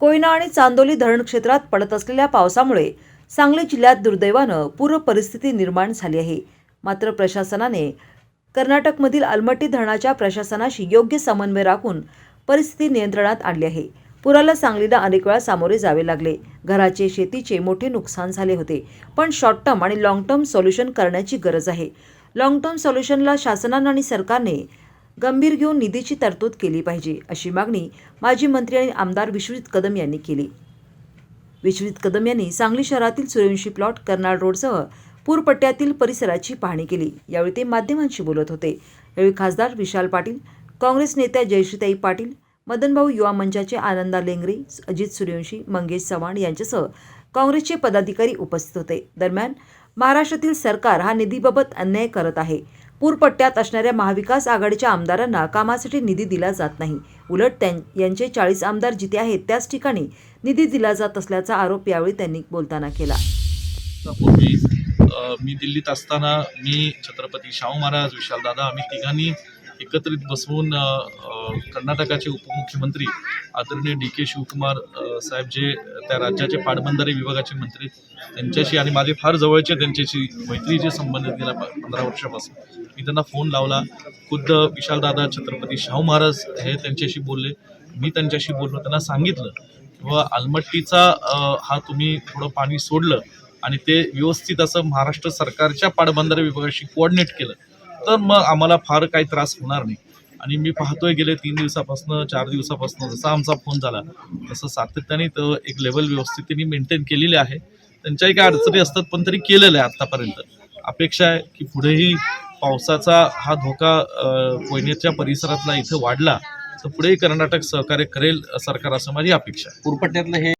कोयना आणि चांदोली धरण क्षेत्रात पडत असलेल्या पावसामुळे सांगली जिल्ह्यात दुर्दैवानं पूर परिस्थिती निर्माण झाली आहे. मात्र प्रशासनाने कर्नाटकमधील अलमट्टी धरणाच्या प्रशासनाशी योग्य समन्वय राखून परिस्थिती नियंत्रणात आणली आहे. पुराला सांगलीला अनेक वेळा सामोरे जावे लागले. घराचे शेतीचे मोठे नुकसान झाले होते. पण शॉर्ट टर्म आणि लाँग टर्म सोल्युशन करण्याची गरज आहे. लाँग टर्म सोल्युशनला शासनानं आणि सरकारने गंभीर घेऊन निधीची तरतूद केली पाहिजे अशी मागणी माजी मंत्री आणि आमदार विश्वजित कदम यांनी केली. विश्वजित कदम यांनी सांगली शहरातील सूर्यवंशी प्लॉट कर्नाळ रोडसह पूरपट्ट्यातील परिसराची पाहणी केली. यावेळी ते माध्यमांशी बोलत होते. यावेळी खासदार विशाल पाटील काँग्रेस नेत्या जयश्रीताई पाटील मदनभाऊ युवा मंचाचे आनंदा लेंगरे अजित सूर्यवंशी मंगेश चव्हाण यांच्यासह काँग्रेसचे पदाधिकारी उपस्थित होते. दरम्यान महाराष्ट्रातील सरकार हा निधीबाबत अन्याय करत आहे. पूरपट्ट्यात असणाऱ्या महाविकास आघाडीच्या आमदारांना कामासाठी निधी दिला जात नाही. उलट त्यां यांचे चाळीस आमदार जिथे आहेत त्याच ठिकाणी निधी दिला जात असल्याचा आरोप यावेळी त्यांनी बोलताना केला. मी दिल्लीत असताना मी छत्रपती शाहू महाराज विशालदादा आम्ही तिघांनी एकत्रित बसवून कर्नाटकाचे उपमुख्यमंत्री आदरणीय डी के शिवकुमार साहेब जे त्या राज्याचे पाटबंधारे विभागाचे मंत्री त्यांच्याशी आणि माझे फार जवळचे त्यांच्याशी मैत्रीचे संबंध गेल्या पंधरा वर्षापासून. मी त्यांना फोन लावला. खुद्द विशालदादा छत्रपती शाहू महाराज हे त्यांच्याशी बोलले. मी त्यांच्याशी बोललो. त्यांना सांगितलं किंवा आलमट्टीचा हा तुम्ही थोडं पाणी सोडलं आणि ते व्यवस्थित असं महाराष्ट्र सरकारच्या पाटबंधारे विभागाशी कोऑर्डिनेट केलं. तर मग आम्हाला फार काही त्रास होणार नाही. आणि मी पाहतोय गेले तीन दिवसापासून चार दिवसापासून जसा आमचा फोन झाला तसं सातत्याने तर एक लेवल व्यवस्थित त्यांनी मेंटेन केलेली आहे. त्यांच्याही काही अडचणी असतात पण तरी केलेलं आहे आत्तापर्यंत अपेक्षा आहे की पुढेही पावसाचा हा धोका कोयनेच्या परिसरातला इथं वाढला तर पुढेही कर्नाटक सहकार्य करेल सरकार असं माझी अपेक्षा आहे. हे